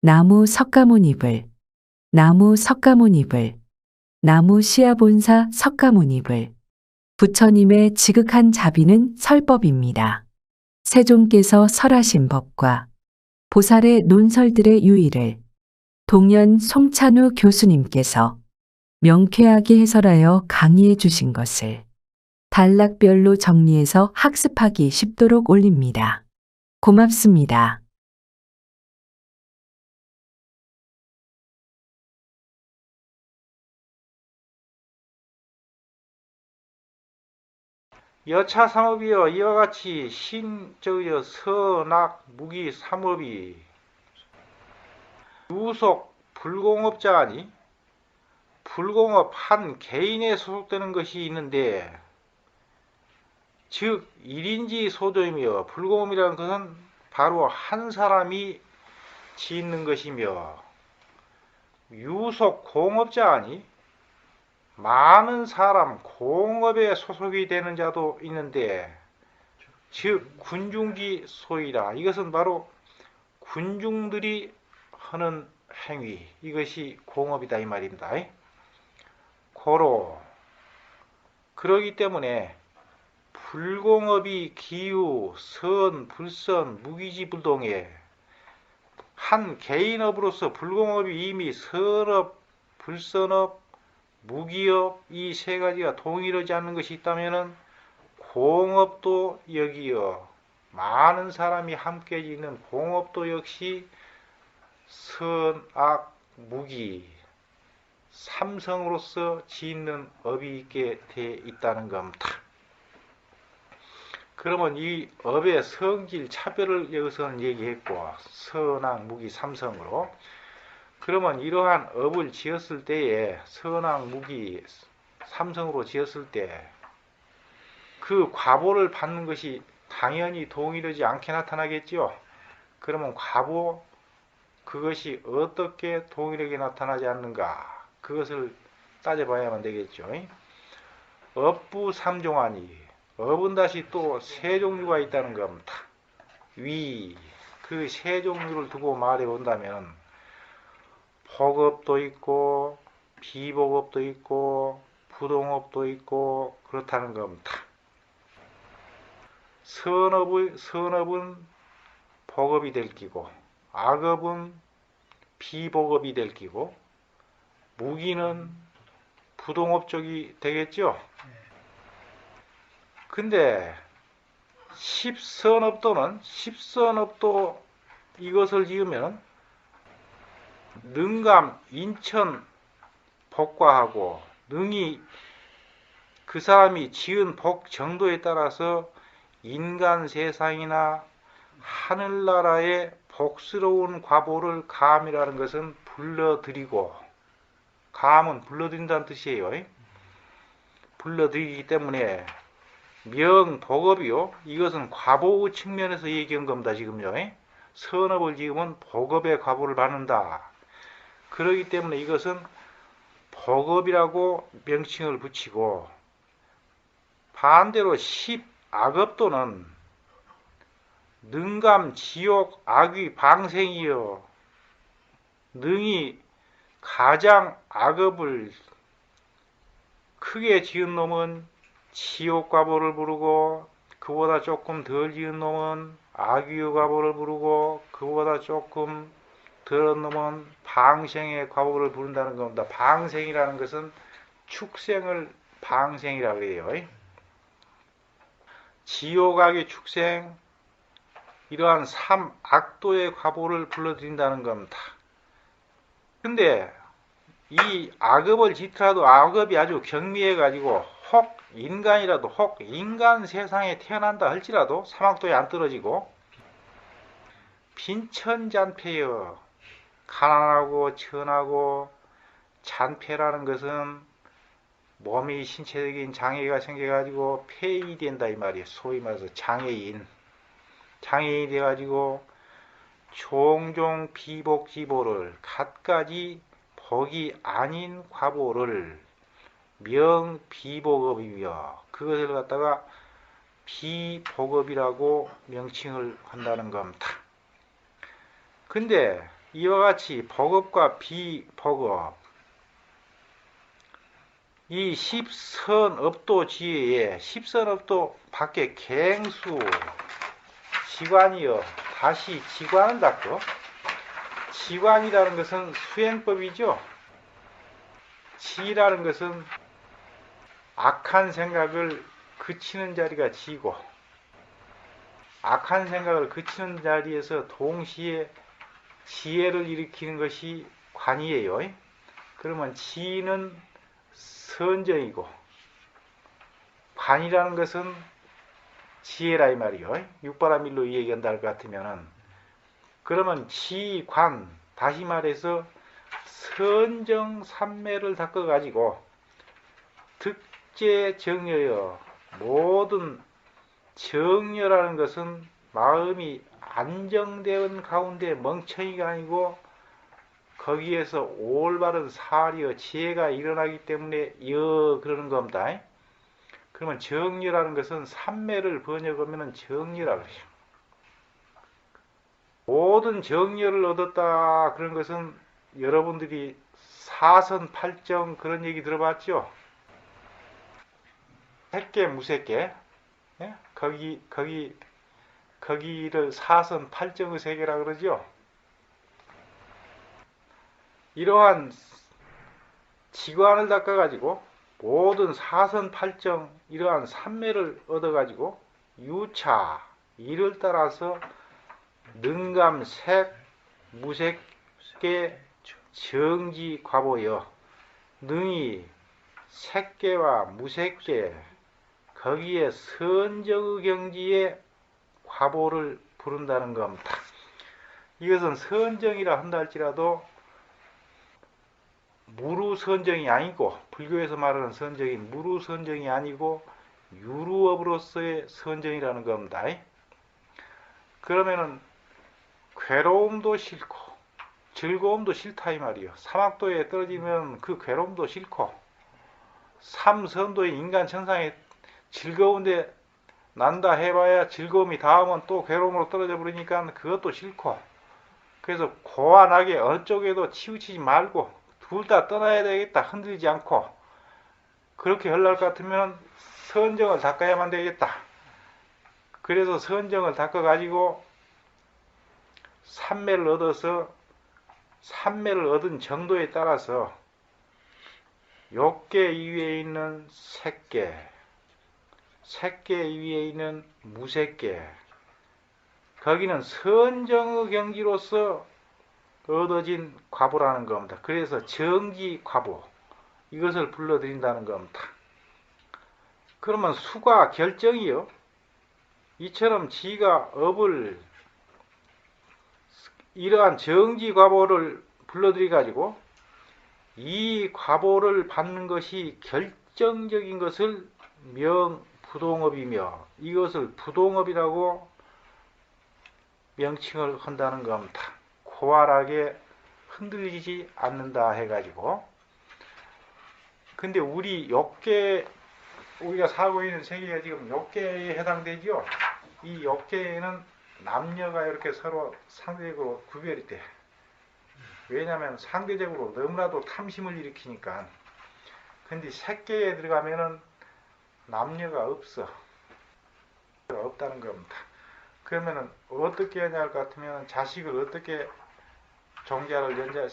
나무 석가모니불, 나무 석가모니불, 나무 시아본사 석가모니불. 부처님의 지극한 자비는 설법입니다. 세종께서 설하신 법과 보살의 논설들의 유의를 동년 송찬우 교수님께서 명쾌하게 해설하여 강의해 주신 것을 단락별로 정리해서 학습하기 쉽도록 올립니다. 고맙습니다. 여차 삼업이여 이와 같이 신저여 선악 무기 삼업이. 유속 불공업자니? 불공업 한 개인에 소속되는 것이 있는데 즉 일인지 소조이며 불공업이라는 것은 바로 한 사람이 짓는 것이며 유속 공업자 아니 많은 사람 공업에 소속이 되는 자도 있는데 즉 군중기 소이라 이것은 바로 군중들이 하는 행위. 이것이 공업이다 이 말입니다. 고로. 그러기 때문에 불공업이 기유, 선, 불선, 무기지불동에 한 개인업으로서 불공업이 이미 선업, 불선업, 무기업 이 세 가지가 동일하지 않는 것이 있다면은 공업도 여기요 많은 사람이 함께 짓는 공업도 역시 선악 무기 삼성으로서 짓는 업이 있게 돼 있다는 겁니다. 그러면 이 업의 성질 차별을 여기서는 얘기했고 선악 무기 삼성으로 그러면 이러한 업을 지었을 때에 선악 무기 삼성으로 지었을 때 그 과보를 받는 것이 당연히 동일하지 않게 나타나겠죠. 그러면 과보 그것이 어떻게 동일하게 나타나지 않는가 그것을 따져봐야만 되겠죠. 업부 삼종하니 업은 다시 또 세 종류가 있다는 겁니다. 위 그 세 종류를 두고 말해 본다면 복업도 있고 비복업도 있고 부동업도 있고 그렇다는 겁니다. 선업의 선업은 복업이 될 끼고 악업은 비복업이 될 끼고 무기는 부동업 쪽이 되겠죠. 근데 십선업도는 십선업도 이것을 지으면 능감, 인천 복과하고 능이 그 사람이 지은 복 정도에 따라서 인간 세상이나 하늘나라의 복스러운 과보를 감이라는 것은 불러들이고 감은 불러들인다는 뜻이에요. 불러들이기 때문에 명복업이요. 이것은 과보 측면에서 얘기한 겁니다. 지금요. 선업을 지으면 복업의 과보를 받는다. 그러기 때문에 이것은 복업이라고 명칭을 붙이고 반대로 십악업도는 능감, 지옥, 악의, 방생이여 능이 가장 악업을 크게 지은 놈은 지옥 과보를 부르고 그보다 조금 덜 지은 놈은 악의 과보를 부르고 그보다 조금 덜한 놈은 방생의 과보를 부른다는 겁니다. 방생이라는 것은 축생을 방생이라고 해요. 지옥악의 축생 이러한 삼악도의 과보를 불러들인다는 겁니다. 근데 이 악업을 짓더라도 악업이 아주 경미해 가지고 혹 인간이라도 혹 인간 세상에 태어난다 할지라도 사막도에 안 떨어지고 빈천잔폐여 가난하고 천하고 잔폐라는 것은 몸이 신체적인 장애가 생겨가지고 폐위된다 이 말이에요. 소위 말해서 장애인 장애인이 돼가지고 종종 비복지보를 갖가지 복이 아닌 과보를 명비복업이며 그것을 갖다가 비복업이라고 명칭을 한다는 겁니다. 근데 이와 같이 복업과 비복업 이 십선업도 지혜에 십선업도 밖에 갱수 지관이여 다시 지관을 닦고 지관이라는 것은 수행법이죠. 지라는 것은 악한 생각을 그치는 자리가 지고 악한 생각을 그치는 자리에서 동시에 지혜를 일으키는 것이 관이에요. 그러면 지는 선정이고 관이라는 것은 지혜라 이 말이요. 육바라밀로 이야기한다 할 것 같으면은 그러면 지관 다시 말해서 선정 삼매를 닦아 가지고 득제 정여여 모든 정여라는 것은 마음이 안정된 가운데 멍청이가 아니고 거기에서 올바른 사리어 지혜가 일어나기 때문에 여 그러는 겁니다. 그러면 정리라는 것은 삼매를 번역하면 정리라고 그래요. 모든 정리를 얻었다 그런 것은 여러분들이 사선 팔정 그런 얘기 들어봤죠? 색계 무색계 예? 거기 거기 거기를 사선 팔정의 세계라 그러죠. 이러한 지관을 닦아가지고 모든 사선 팔정 이러한 삼매를 얻어가지고 유차 이를 따라서 능감 색 무색계 정지 과보여 능이 색계와 무색계 거기에 선정의 경지에 과보를 부른다는 겁니다. 이것은 선정이라 한다 할지라도 무루 선정이 아니고 불교에서 말하는 선정이 무루 선정이 아니고 유루업으로서의 선정이라는 겁니다. 그러면은 괴로움도 싫고 즐거움도 싫다 이 말이요. 사막도에 떨어지면 그 괴로움도 싫고 삼선도의 인간 천상에 즐거운데 난다 해봐야 즐거움이 닿으면 또 괴로움으로 떨어져 버리니까 그것도 싫고. 그래서 고안하게 어느 쪽에도 치우치지 말고 둘 다 떠나야 되겠다. 흔들리지 않고. 그렇게 하려할 것 같으면 선정을 닦아야만 되겠다. 그래서 선정을 닦아 가지고 삼매를 얻어서 삼매를 얻은 정도에 따라서 욕계 위에 있는 색계 색계 위에 있는 무색계 거기는 선정의 경지로서 얻어진 과보라는 겁니다. 그래서 정기 과보 이것을 불러드린다는 겁니다. 그러면 수가 결정이요. 이처럼 지가 업을 이러한 정지 과보를 불러들이 가지고 이 과보를 받는 것이 결정적인 것을 명 부동업이며 이것을 부동업이라고 명칭을 한다는 겁니다. 고활하게 흔들리지 않는다 해가지고 근데 우리 욕계 우리가 살고 있는 세계가 지금 욕계에 해당되죠. 이 욕계에는 남녀가 이렇게 서로 상대적으로 구별이 돼. 왜냐하면 상대적으로 너무나도 탐심을 일으키니까. 근데 색계에 들어가면은 남녀가 없어. 없다는 겁니다. 그러면은 어떻게 하냐 할 것 같으면 자식을 어떻게 종자를 연자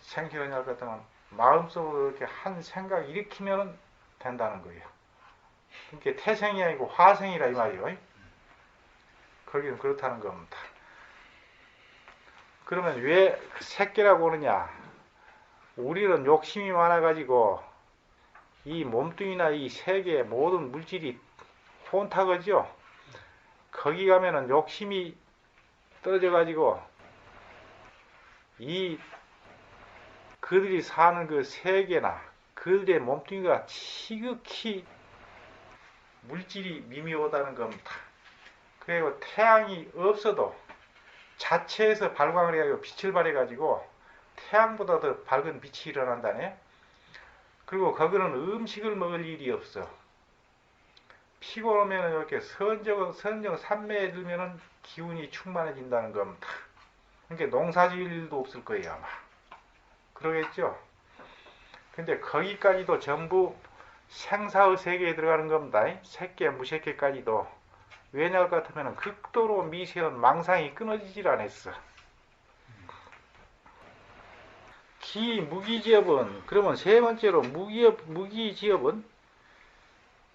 생기느냐 할 것 같으면 마음속으로 이렇게 한 생각 일으키면 된다는 거예요. 그러니까 태생이 아니고 화생이라 이 말이에요. 거기는 그렇다는 겁니다. 그러면 왜 새끼라고 하느냐? 우리는 욕심이 많아가지고 이 몸뚱이나 이 세계 모든 물질이 혼탁하죠. 거기 가면은 욕심이 떨어져 가지고 이 그들이 사는 그 세계나 그들의 몸뚱이가 지극히 물질이 미미하다는 겁니다. 그리고 태양이 없어도 자체에서 발광을 해가지고 빛을 발해가지고 태양보다 더 밝은 빛이 일어난다네. 그리고 거기는 음식을 먹을 일이 없어. 피곤하면 이렇게 선정, 선정 산매에 들면은 기운이 충만해진다는 겁니다. 그러니까 농사지을 일도 없을 거예요 아마. 그러겠죠. 근데 거기까지도 전부 생사의 세계에 들어가는 겁니다. 새끼 무새끼까지도 왜냐 같으면 극도로 미세한 망상이 끊어지질 않았어. 기 무기지업은 그러면 세 번째로 무기업 무기지업은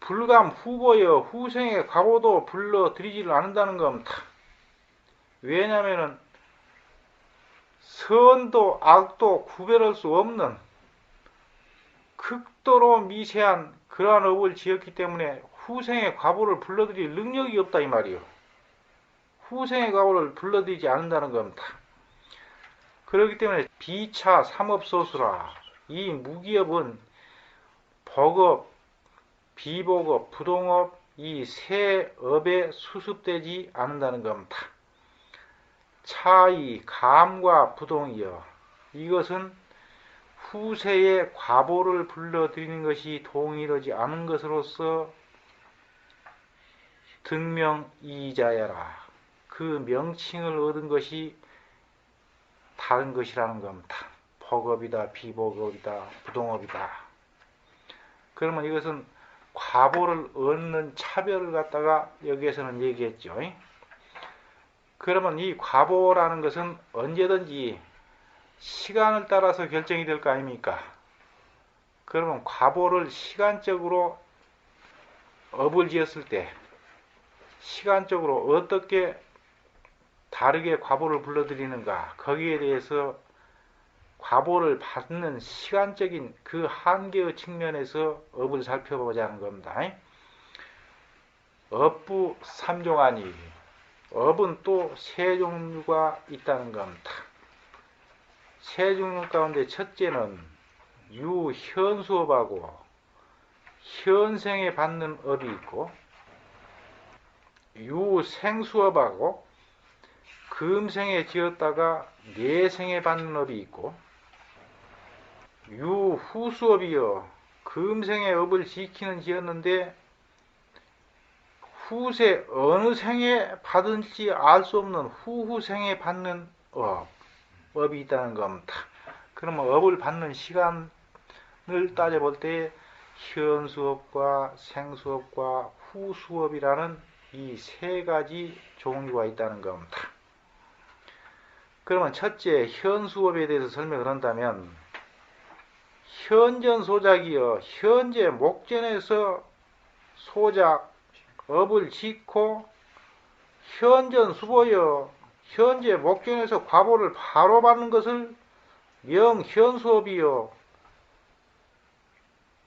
불감 후보여 후생의 과보도 불러들이지를 않는다는 겁니다. 왜냐면은 선도 악도 구별할 수 없는 극도로 미세한 그러한 업을 지었기 때문에 후생의 과보를 불러들일 능력이 없다 이 말이요. 후생의 과보를 불러들이지 않는다는 겁니다. 그렇기 때문에 비차 삼업소수라. 이 무기업은 복업, 비복업, 부동업 이 세 업에 수습되지 않는다는 겁니다. 차이, 감과 부동이여. 이것은 후세의 과보를 불러들이는 것이 동일하지 않은 것으로서 등명이자야라. 그 명칭을 얻은 것이 다른 것이라는 겁니다. 복업이다, 비복업이다, 부동업이다. 그러면 이것은 과보를 얻는 차별을 갖다가 여기에서는 얘기했죠. 그러면 이 과보라는 것은 언제든지 시간을 따라서 결정이 될 거 아닙니까? 그러면 과보를 시간적으로 업을 지었을 때 시간적으로 어떻게 다르게 과보를 불러들이는가 거기에 대해서 과보를 받는 시간적인 그 한계의 측면에서 업을 살펴보자는 겁니다. 업부 삼종하니 업은 또 세 종류가 있다는 겁니다. 세 종류 가운데 첫째는 유현수업하고 현생에 받는 업이 있고 유생수업하고 금생에 지었다가 내생에 받는 업이 있고 유후수업이요 금생의 업을 지키는 지었는데 후세 어느 생에 받은지 알 수 없는 후후생에 받는 업 업이 있다는 겁니다. 그러면 업을 받는 시간을 따져볼 때 현수업과 생수업과 후수업이라는 이 세 가지 종류가 있다는 겁니다. 그러면 첫째 현수업에 대해서 설명을 한다면 현전 소작이여 현재 목전에서 소작 업을 짓고 현전 수보여 현재 목전에서 과보를 바로 받는 것을 명현수업이요.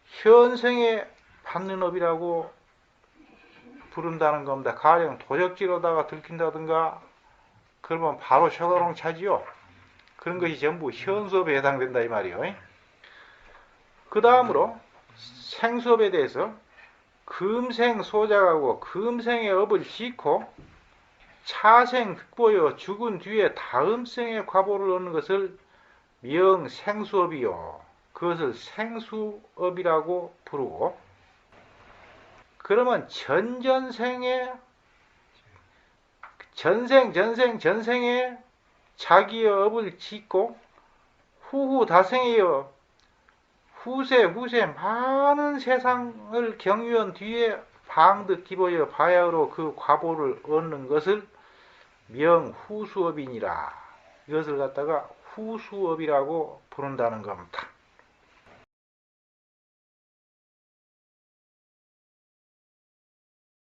현생에 받는 업이라고 부른다는 겁니다. 가령 도적지로다가 들킨다든가 그러면 바로 쇼가롱 차지요. 그런 것이 전부 현수업에 해당된다 이 말이요. 그 다음으로 생수업에 대해서 금생 소작하고 금생의 업을 짓고 차생 득보여 죽은 뒤에 다음 생의 과보를 얻는 것을 명생수업이요. 그것을 생수업이라고 부르고 그러면 전전생에 전생 전생 전생에 자기의 업을 짓고 후후 다생에여 후세 후세 많은 세상을 경유한 뒤에 방득 기보여 바야흐로 그 과보를 얻는 것을 명후수업이니라 이것을 갖다가 후수업이라고 부른다는 겁니다.